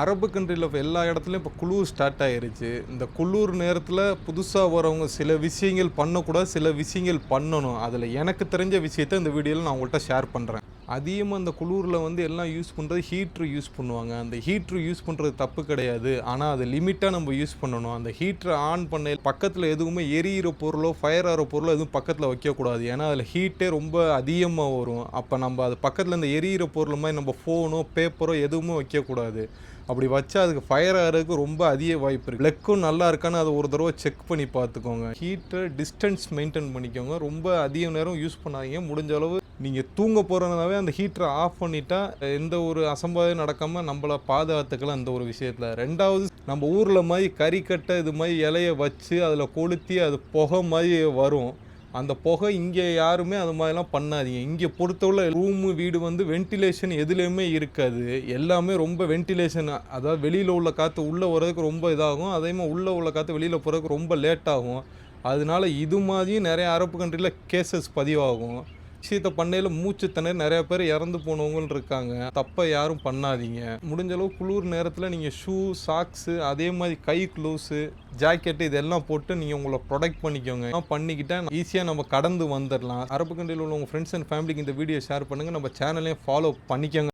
அரபு கண்ட்ரியில் இப்போ எல்லா இடத்துலையும் இப்போ குளிர் ஸ்டார்ட் ஆயிருச்சு. இந்த குளிர் நேரத்தில் புதுசாக வரவங்க சில விஷயங்கள் பண்ணக்கூடாது சில விஷயங்கள் பண்ணணும். அதில் எனக்கு தெரிஞ்ச விஷயத்த இந்த வீடியோவில் நான் உங்கள்கிட்ட ஷேர் பண்ணுறேன் அதிகமாக அந்த குளூரில் வந்து எல்லாம் யூஸ் பண்ணுறது ஹீட்ரு யூஸ் பண்ணுவாங்க. அந்த ஹீட்ரு யூஸ் பண்ணுறது தப்பு கிடையாது. ஆனால் அது லிமிட்டாக நம்ம யூஸ் பண்ணணும். அந்த ஹீட்டரை ஆன் பண்ண பக்கத்தில் எதுவுமே எரியிற பொருளோ ஃபயர் ஆகிற பொருளோ எதுவும் பக்கத்தில் வைக்கக்கூடாது. ஏன்னா அதில் ஹீட்டே ரொம்ப அதிகமாக வரும். அப்போ நம்ம அது பக்கத்தில் இந்த எரியிற பொருள் மாதிரி நம்ம ஃபோனோ பேப்பரோ எதுவுமே வைக்கக்கூடாது. அப்படி வச்சா அதுக்கு ஃபயர் ஆகிறதுக்கு ரொம்ப அதிக வாய்ப்பு இருக்குது லெக்கும் நல்லா இருக்கான்னு அதை ஒரு தடவை செக் பண்ணி பார்த்துக்கோங்க. ஹீட்டர் டிஸ்டன்ஸ் மெயின்டைன் பண்ணிக்கோங்க. ரொம்ப அதிக நேரம் யூஸ் பண்ணாதீங்க. முடிஞ்ச அளவு நீங்கள் தூங்க போகிறதுனாவே அந்த ஹீட்டரை ஆஃப் பண்ணிட்டா எந்த ஒரு அசம்பாவிதம் நடக்காமல் நம்மளை பாதுகாத்துக்கலாம் அந்த ஒரு விஷயத்தில். ரெண்டாவது நம்ம ஊரில் மாதிரி கறிக்கட்டை இது மாதிரி இலைய வச்சு அதில் கொளுத்தி அது புகை மாதிரி வரும். அந்த புகை இங்கே யாருமே அது மாதிரிலாம் பண்ணாதீங்க. இங்கே பொறுத்தவரை ரூமு வீடு வந்து வென்டிலேஷன் எதுலேயுமே இருக்காது. எல்லாமே ரொம்ப வென்டிலேஷன் அதாவது வெளியில் உள்ள காற்று உள்ளே வர்றதுக்கு ரொம்ப இதாகும். அதே மாதிரி உள்ளே உள்ள காற்று வெளியில் போகிறதுக்கு ரொம்ப லேட் ஆகும். அதனால இது மாதிரியும் நிறைய அரபு கண்ட்ரியில் கேசஸ் பதிவாகும். விஷயத்த பண்ணையில் மூச்சு திணறி நிறைய பேர் இறந்து போனவங்களும் இருக்காங்க. தப்பை யாரும் பண்ணாதீங்க. முடிஞ்ச அளவு குளிர் நேரத்தில் நீங்கள் ஷூ சாக்ஸு அதே மாதிரி கை க்ளூஸு ஜாக்கெட்டு இதெல்லாம் போட்டு நீங்கள் உங்களை ப்ரொடெக்ட் பண்ணிக்கோங்க. பண்ணிக்கிட்டால் ஈஸியாக நம்ம கடந்து வந்துடலாம் அரபு கண்ட்ரியில் உள்ள உங்கள் ஃப்ரெண்ட்ஸ் அண்ட் ஃபேமிலிக்கு இந்த வீடியோ ஷேர் பண்ணுங்கள் நம்ம சேனலையும் ஃபாலோ பண்ணிக்கோங்க.